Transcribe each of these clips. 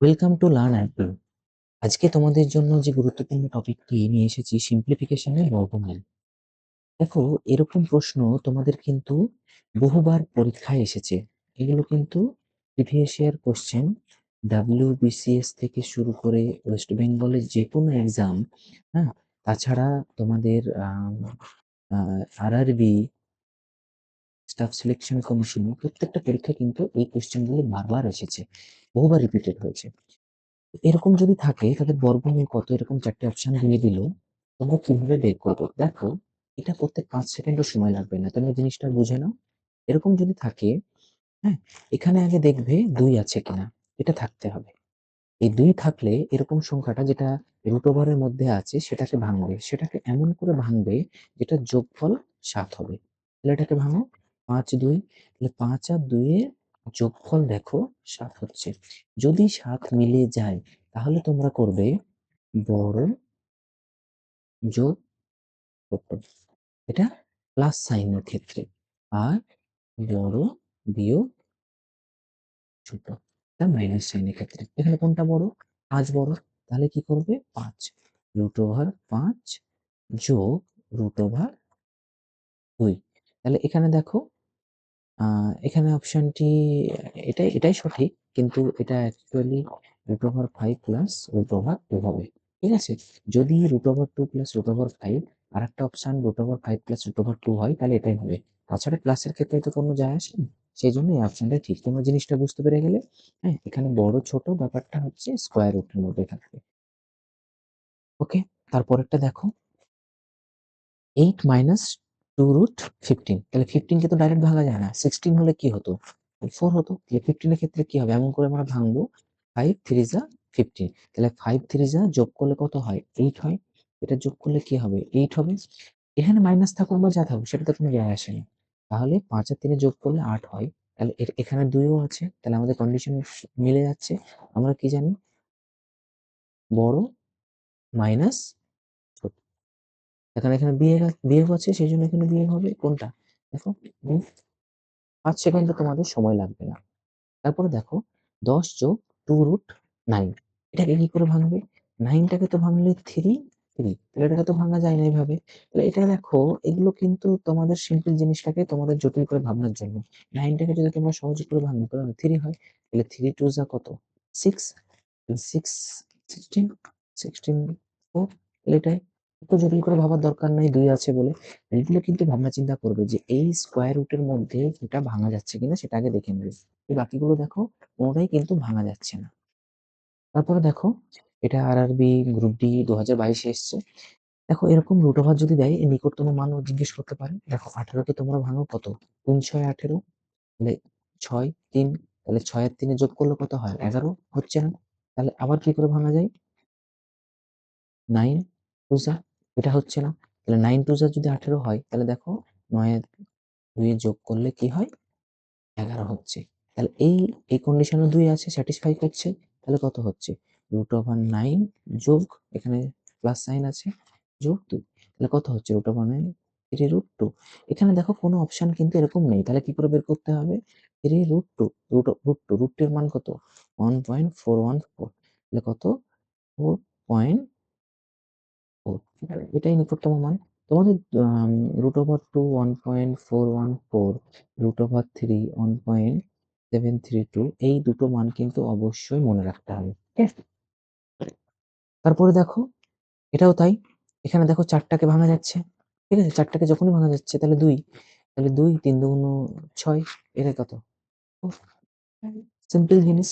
Welcome to learn Apple আজকে তোমাদের জন্য যে গুরুত্বপূর্ণ টপিকটি নিয়ে এসেছি সিম্পলিফিকেশনের বর্গমূল দেখো, এরকম প্রশ্ন তোমাদের কিন্তু বহুবার পরীক্ষায় এসেছে। এগুলো কিন্তু প্রিভিয়াস ইয়ার কোশ্চেন ডাব্লিউবিসিএস থেকে শুরু করে ওয়েস্ট বেঙ্গলের যে কোনো এক্সাম হ্যাঁ? তাছাড়া তোমাদের আরআরবি স্টাফ সিলেকশন কমিশন প্রত্যেকটা পরীক্ষা কিন্তু এই কোশ্চেনগুলো বারবার এসেছে, বহুবার রিপিটেড হয়েছে। এরকম যদি থাকে, তাদের বর্গমূল কত? এরকম চারটে অপশন দিয়ে দিল, তোমরা কীভাবে বের করবে? দেখো, এটা করতে পাঁচ সেকেন্ডও সময় লাগবে না, তোমরা জিনিসটা বুঝে নাও। এরকম যদি থাকে হ্যাঁ এখানে আগে দেখবে দুই আছে কিনা, এটা থাকতে হবে। এই দুই থাকলে এরকম সংখ্যাটা যেটা রুট ওভারের মধ্যে আছে, সেটাকে ভাঙবে। সেটাকে এমন করে ভাঙবে, যেটা যোগফল সাত হবে। তাহলে এটাকে ভাঙো পাঁচ দুই, তাহলে পাঁচ আর দুইয়ের যোগফল দেখো সাত হচ্ছে। যদি সাত মিলে যায়, তাহলে তোমরা করবে বড় যোগ এটা প্লাস সাইনের ক্ষেত্রে। আর বড় বিয়োগ ছোট, এটা মাইনাস সাইনের ক্ষেত্রে। এখানে কোনটা বড়? পাঁচ বড়। তাহলে কি করবে? পাঁচ। রুট ওভার পাঁচ যোগ রুট ওভার দুই। তাহলে এখানে দেখো এখানে অপশনটি এটাই এটাই সঠিক। কিন্তু এটা actually root over five plus root over two হবে। ঠিক আছে? যদি root over two plus root over five আর একটা option root over five plus root over two হয়, তাহলে এটাই হবে। তাছাড়া প্লাসের ক্ষেত্রে তো কোনো যায় আসে না। সেই জন্য এই অপশনটা ঠিক। তোমরা জিনিসটা বুঝতে পেরে গেলে হ্যাঁ এখানে বড়, ছোট ব্যাপারটা হচ্ছে স্কোয়ার রুটের মধ্যে থাকবে। ওকে তারপরেরটা দেখো। Eight minus two root fifteen. তাহলে ফিফটিনকে তো ডাইরেক্ট ভাঙা যায় না। সিক্সটিন হলে কি হতো? ফোর হতো। তাহলে ফিফটিনের ক্ষেত্রে কি হবে? এমন করে আমরা ভাঙবো। ফাইভ থ্রি যা ফিফটিন তাহলে ফাইভ থ্রি যা যোগ করলে কত হয়? এইট হয়। এটা যোগ করলে কি হবে? এইট হবে। এখানে মাইনাস থাকুক বা যা থাকুক, সেটা তো কোনো যায় আসে না। তাহলে পাঁচ আর তিনে যোগ করলে আট হয়। তাহলে এখানে দুইও আছে। তাহলে আমাদের কন্ডিশন মিলে যাচ্ছে। আমরা কি জানি? বড় মাইনাস এখানে এখানে বিয়ে বিয়োগ আছে সেই জন্য এখানে বিয়োগ হবে, কোনটা? দেখো পাঁচ সেকেন্ড তোমাদের সময় লাগবে না। তারপরে দেখো, দশ যোগ টু রুট নাইন, এটাকে কি করে ভাঙবে? নাইনটাকে তো ভাঙলে থ্রি থ্রি, তাহলে এটাকে তো ভাঙা যায় না এইভাবে তাহলে এটা দেখো, এগুলো কিন্তু তোমাদের সিম্পল জিনিসটাকে তোমাদের জটিল করে ভাবনার জন্য। নাইনটাকে যদি তোমরা সহজ করে ভাঙো, তাহলে থ্রি হয়, তাহলে থ্রি টু যা কত? Six six, sixteen sixteen, four, তাহলে এটাই এত জটিল করে ভাবার দরকার নাই, দুই আছে বলে। এগুলো কিন্তু ভাবনা চিন্তা করবে যে এই স্কোয়ার রুটের মধ্যে এটা ভাঙা যাচ্ছে কিনা সেটা আগে দেখে নেবে। এই বাকিগুলো দেখো, কোনোটাই কিন্তু ভাঙা যাচ্ছে না। তারপরে দেখো, এটা আর আরবি গ্রুপ ডি দু হাজার বাইশে এসছে। দেখো, এরকম রুট ওভার যদি দেয় এই নিকটতম মানও জিজ্ঞেস করতে পারে। দেখো আঠেরোকে তোমরা ভাঙো কত? তিন, ছয়, আঠেরো? তাহলে ছয়, তিন, তাহলে ছয় আর তিনে যোগ করলে কত হয়? এগারো? হচ্ছে না। তাহলে আবার কি করে ভাঙা যায়? নাইন এটা হচ্ছে না। তাহলে নাইন টু যদি আঠেরো হয়, তাহলে দেখো নয় দুই যোগ করলে কি হয়? এগারো হচ্ছে। তাহলে এই এই কন্ডিশনে দুই আছে স্যাটিসফাই করছে, তাহলে কত হচ্ছে? রুট ওভার নাইন যোগ, এখানে প্লাস সাইন আছে, যোগ দুই। তাহলে কত হচ্ছে? Root over nine three root two এখানে দেখো কোনো অপশান কিন্তু এরকম নেই। তাহলে কি করে বের করতে হবে? Three root two root root two root এর মান কত? One point four one four তাহলে কত? ফোর পয়েন্ট এটাই নিকটতম মান। তোমাদের root over two one point four one four root over three one point seven three two এই দুটো মান কিন্তু অবশ্যই মনে রাখতে হবে। তারপরে দেখো, এটাও তাই। এখানে দেখো চারটাকে ভাঙা যাচ্ছে। ঠিক আছে? চারটাকে যখনই ভাঙা যাচ্ছে, তাহলে দুই। তাহলে দুই তিন দুগুণ ছয়, এটা কত? সিম্পল জিনিস।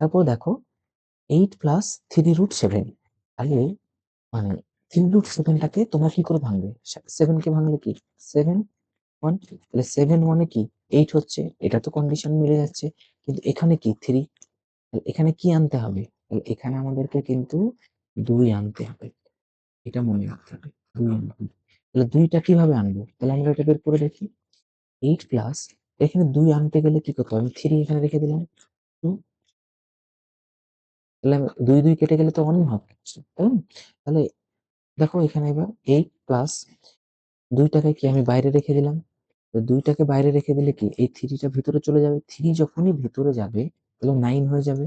তারপর দেখো eight plus three root seven তাহলে মানে থ্রি রুট সেভেনটাকে তোমরা কি করে ভাঙবে? সেভেন কে ভাঙলে কি? সেভেন ওয়ান তাহলে সেভেন ওয়ানে কি? এইট হচ্ছে, এটা তো কন্ডিশন মিলে যাচ্ছে। কিন্তু এখানে কি? থ্রি এখানে কি আনতে হবে? তাহলে এখানে আমাদেরকে কিন্তু দুই আনতে হবে। এটা মনে রাখতে হবে, দুই আনতে তাহলে দুইটা কীভাবে আনব? তাহলে আমরা এটা বের করে দেখি। এইট প্লাস এখানে দুই আনতে গেলে কি করতে হবে? থ্রি এখানে রেখে দিলাম। টু তাহলে দুই দুই কেটে গেলে তো অন হবে তাই? তাহলে দেখো এখানে এবার এইট প্লাস দুইটাকে কি আমি বাইরে রেখে দিলাম? দুইটাকে বাইরে রেখে দিলে কি এই থ্রিটা ভিতরে চলে যাবে? থ্রি যখনই ভিতরে যাবে, তাহলে নাইন হয়ে যাবে।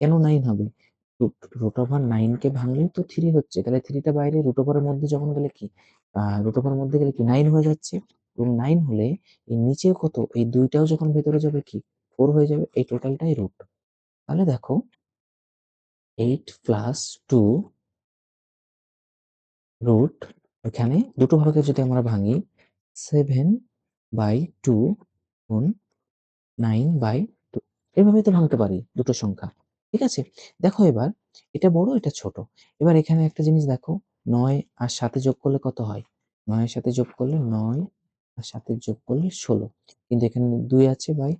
কেন নাইন হবে? রুট ওভার নাইনকে ভাঙলেই তো থ্রি হচ্ছে। তাহলে থ্রিটা বাইরে রুট ওভারের মধ্যে যখন গেলে কি? রুট ওভারের মধ্যে গেলে কি নাইন হয়ে যাচ্ছে? এবং নাইন হলে এই নিচেও কত? এই দুইটাও যখন ভেতরে যাবে কি? ফোর হয়ে যাবে। এই টোটালটাই রুট তাহলে দেখো এইট প্লাস টু রুট এখানে দুটো ভাগে যদি আমরা ভাঙি সেভেন বাই টু গুণ নাইন বাই টু এভাবে তো ভাঙতে পারি দুটো সংখ্যা, ঠিক আছে? দেখো এবার, এটা বড়, এটা ছোট, এবার এখানে একটা জিনিস দেখো, নয় আর সাথে যোগ করলে কত হয়? নয়ের সাথে যোগ করলে নয়, আর সাথে যোগ করলে ষোলো, কিন্তু এখানে দুই আছে বাই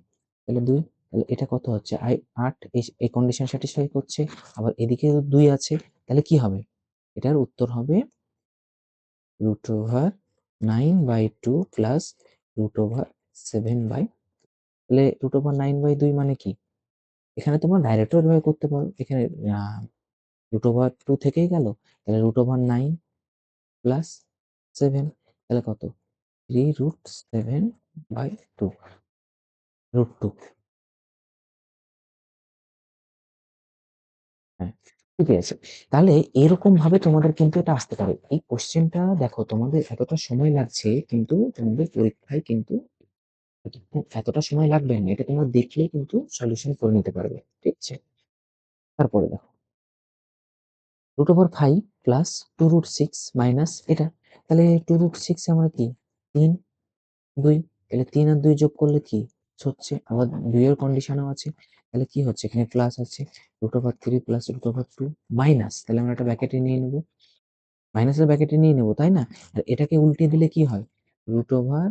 তাহলে দুই তাহলে এটা কত হচ্ছে? আই, আট, এই- কন্ডিশন স্যাটিসফাই করছে, আবার এদিকে দুই আছে, তাহলে কি হবে? এটার উত্তর হবে root over nine by two plus root over seven by তাহলে রুট ওভার নাইন বাই দুই মানে কি? এখানে তোমরা ডাইরেক্ট এভাবে করতে পারো। এখানে রুট ওভার টু থেকেই গেল, তাহলে root over nine plus seven তাহলে কত? Three root seven by two root two হ্যাঁ ঠিক আছে। তাহলে এরকম ভাবে তোমাদের কিন্তু এটা আসতে পারে। এই কোশ্চেনটা দেখো, তোমাদের এতটা সময় লাগছে, কিন্তু তোমাদের পরীক্ষায় কিন্তু এতটা সময় লাগবে না। এটা তোমরা দেখলে কিন্তু সলিউশন করে নিতে পারবে, ঠিক আছে? তারপরে দেখো। Root over five plus two root six minus এটা। তাহলে টু রুট সিক্স আমরা কি? তিন, দুই, তাহলে তিন আর দুই যোগ করলে কি? হচ্ছে আবার দুইয়ের কন্ডিশনও আছে। তাহলে কি হচ্ছে? এখানে প্লাস আছে। Root over three plus root over two minus তাহলে আমরা একটা ব্যাকেটে নিয়ে নেব। মাইনাসের ব্যাকেটে নিয়ে নেব, তাই না? আর এটাকে উল্টে দিলে কি হয়? Root over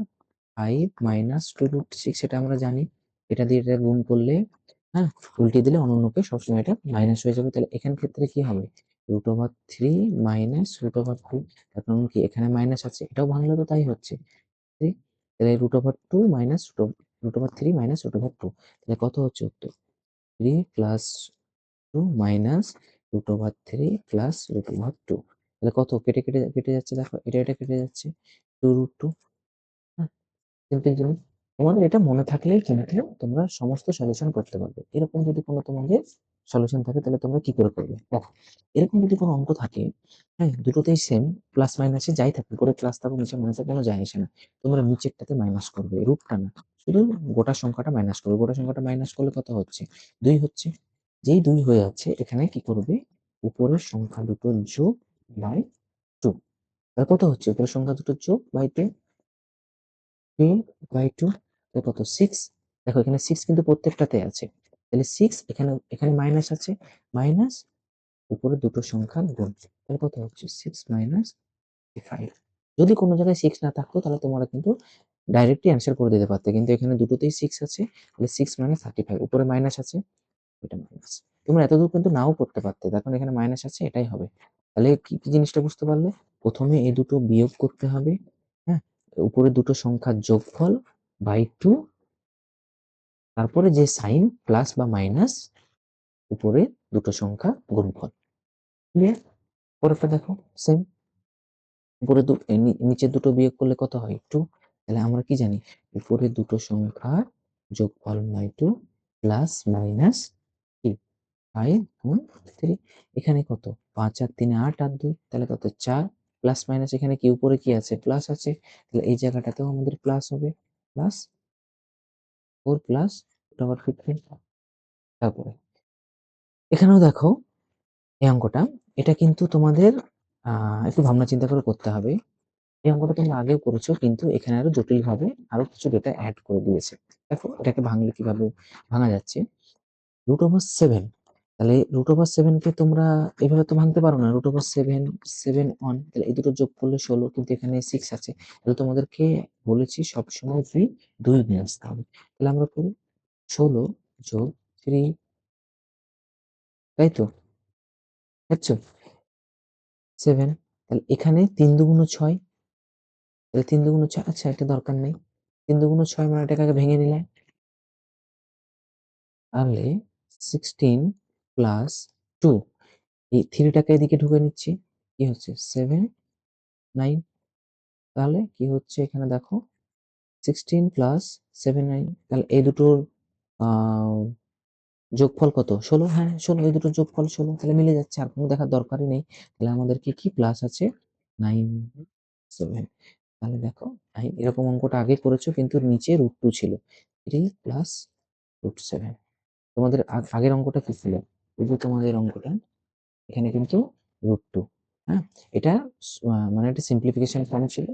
five minus two root six এটা আমরা জানি। এটা দিয়ে এটা গুণ করলে হ্যাঁ? উল্টে দিলে অনন্যকে সবসময় এটা মাইনাস হয়ে যাবে। তাহলে এখান ক্ষেত্রে কি হবে? Root over three minus root over two তার কারণ কি? এখানে মাইনাস আছে। এটাও ভাঙলে তো তাই হচ্ছে। তাহলে root over two minus root over three minus root over two তাহলে কত হচ্ছে উত্তর? Three plus two minus root over three plus root over two তাহলে কত? কেটে কেটে কেটে যাচ্ছে দেখো, এটা এটা কেটে যাচ্ছে। টু রুট টু হ্যাঁ? তোমাদের এটা মনে থাকলেই কিন্তু তোমরা সমস্ত সলিউশন করতে পারবে। এরকম যদি কোনো তোমাদের সলিউশন থাকে, তাহলে তোমরা কি করে করবে? দেখো, এরকম যদি কোনো অঙ্ক থাকে হ্যাঁ দুটোতেই সেম প্লাস মাইনাসে যাই থাকে করে প্লাস থাকুক নিচে মাইনাসে কোনো যায় আসে না। তোমরা নিচেরটাতে মাইনাস করবে রূপটা না। শুধু গোটা সংখ্যাটা মাইনাস করবে, গোটা সংখ্যাটা মাইনাস করলে কত হচ্ছে? দুই হচ্ছে। যেই দুই হয়ে যাচ্ছে, এখানে কি করবে? উপরের সংখ্যা দুটো যোগ বাই টু কত হচ্ছে? উপরের সংখ্যা দুটো যোগ by two three by two কত? সিক্স দেখো, এখানে সিক্স কিন্তু প্রত্যেকটাতে আছে। তাহলে সিক্স এখানে এখানে মাইনাস আছে। মাইনাস উপরে দুটো সংখ্যা গুণ। তাহলে কত হচ্ছে? সিক্স মাইনাস ফাইভ যদি কোনো জায়গায় সিক্স না থাকতো, তাহলে তোমরা কিন্তু ডাইরেক্টলি অ্যান্সার করে দিতে পারতে। কিন্তু এখানে দুটোতেই সিক্স আছে, তাহলে সিক্স মাইনাস থার্টি ফাইভ উপরে মাইনাস আছে এটা মাইনাস তোমরা এতদূর কিন্তু নাও করতে পারতে। দেখুন এখানে মাইনাস আছে, এটাই হবে। তাহলে কি কি জিনিসটা বুঝতে পারলে? প্রথমে এই দুটো বিয়োগ করতে হবে হ্যাঁ? উপরে দুটো সংখ্যার যোগফল বাই টু তারপরে যে সাইন প্লাস বা মাইনাস উপরে দুটো সংখ্যা গুণফল। ক্লিয়ার পরেরটা দেখো সেম উপরে দু এ নি- দুটো বিয়োগ করলে কত হয়? টু তাহলে আমরা কি জানি? উপরে দুটো সংখ্যা যোগফল বাই টু প্লাস মাইনাস কি ফাইভ থ্রি এখানে কত? পাঁচ আর তিনে আট আর দুই। তাহলে কত? চার। প্লাস মাইনাস এখানে কি? উপরে কি আছে? প্লাস আছে। তাহলে এই জায়গাটাতেও আমাদের প্লাস হবে। প্লাস ফোর প্লাস আবার ফিফটিন তারপরে। এখানেও দেখো, এই অঙ্কটা, এটা কিন্তু তোমাদের একটু ভাবনা চিন্তা করে করতে হবে। এই অঙ্কটা তোমরা আগেও করেছ, কিন্তু এখানে আরও জটিল ভাবে আরও কিছু ডেটা অ্যাড করে দিয়েছে। দেখো, এটাকে ভাঙলে কীভাবে ভাঙা যাচ্ছে? রুট ওভার সেভেন তাহলে রুট ওভার সেভেনকে তোমরা এইভাবে তো ভাঙতে পারো না root over seven seven one তাহলে এই দুটো যোগ করলে ষোলো, কিন্তু এখানে সিক্স আছে। তাহলে তোমাদেরকে বলেছি সবসময় দুই দুই নিয়ে আসতে হবে। তাহলে আমরা করি ষোলো যোগ থ্রি তাই তো বুঝছ সেভেন তাহলে এখানে তিন দুগুণ ছয়, তাহলে তিন দুগুণ ছয় আচ্ছা এটা দরকার নেই। তিন দুগুণ ছয় মানে এটাকে ভেঙে নিলে। তাহলে সিক্সটিন প্লাস টু এই থ্রিটাকে এদিকে ঢুকে নিচ্ছি কি হচ্ছে সেভেন নাইন তাহলে কি হচ্ছে এখানে দেখো সিক্সটিন প্লাস সেভেন নাইন তাহলে এই দুটোর যোগফল কত? ১৬ হ্যাঁ, ১৬ এই দুটোর যোগফল ১৬ তাহলে মিলে যাচ্ছে। আর কোন দেখার দরকারই নেই। তাহলে আমাদেরকে কি কি প্লাস আছে 9, 7 তাহলে দেখো 9 এরকম অঙ্কটা আগে করেছ কিন্তু নিচে √2 ছিল। 3 প্লাস √7 তোমাদের আগ আগের অঙ্কটা কি ছিল? এই যে তোমাদের অঙ্কটা এখানে কিন্তু রুট টু হ্যাঁ? এটা মানে একটা সিম্পলিফিকেশন ফর্ম ছিল।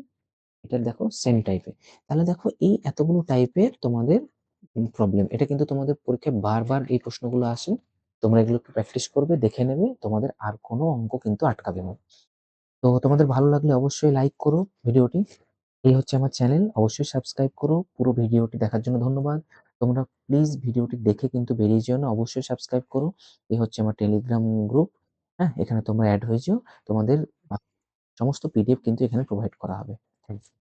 এটা দেখো সেম টাইপের। তাহলে দেখো এই এতগুলো টাইপের তোমাদের প্রবলেম। এটা কিন্তু তোমাদের পরীক্ষায় বারবার এই প্রশ্নগুলো আসে। তোমরা এগুলো একটু প্র্যাকটিস করবে, দেখে নেবে। তোমাদের আর কোনো অঙ্ক কিন্তু আটকাবে না। তো তোমাদের ভালো লাগলে অবশ্যই লাইক করো ভিডিওটি। এই হচ্ছে আমার চ্যানেল। অবশ্যই সাবস্ক্রাইব করো। পুরো ভিডিওটি দেখার জন্য ধন্যবাদ। তোমরা প্লিজ ভিডিওটি দেখে কিন্তু বেরিয়ে যেও না। অবশ্যই সাবস্ক্রাইব করো। এই হচ্ছে আমার টেলিগ্রাম গ্রুপ। হ্যাঁ? এখানে তোমরা অ্যাড হয়ে যেও। তোমাদের সমস্ত পিডিএফ কিন্তু এখানে প্রোভাইড করা হবে। Thank you.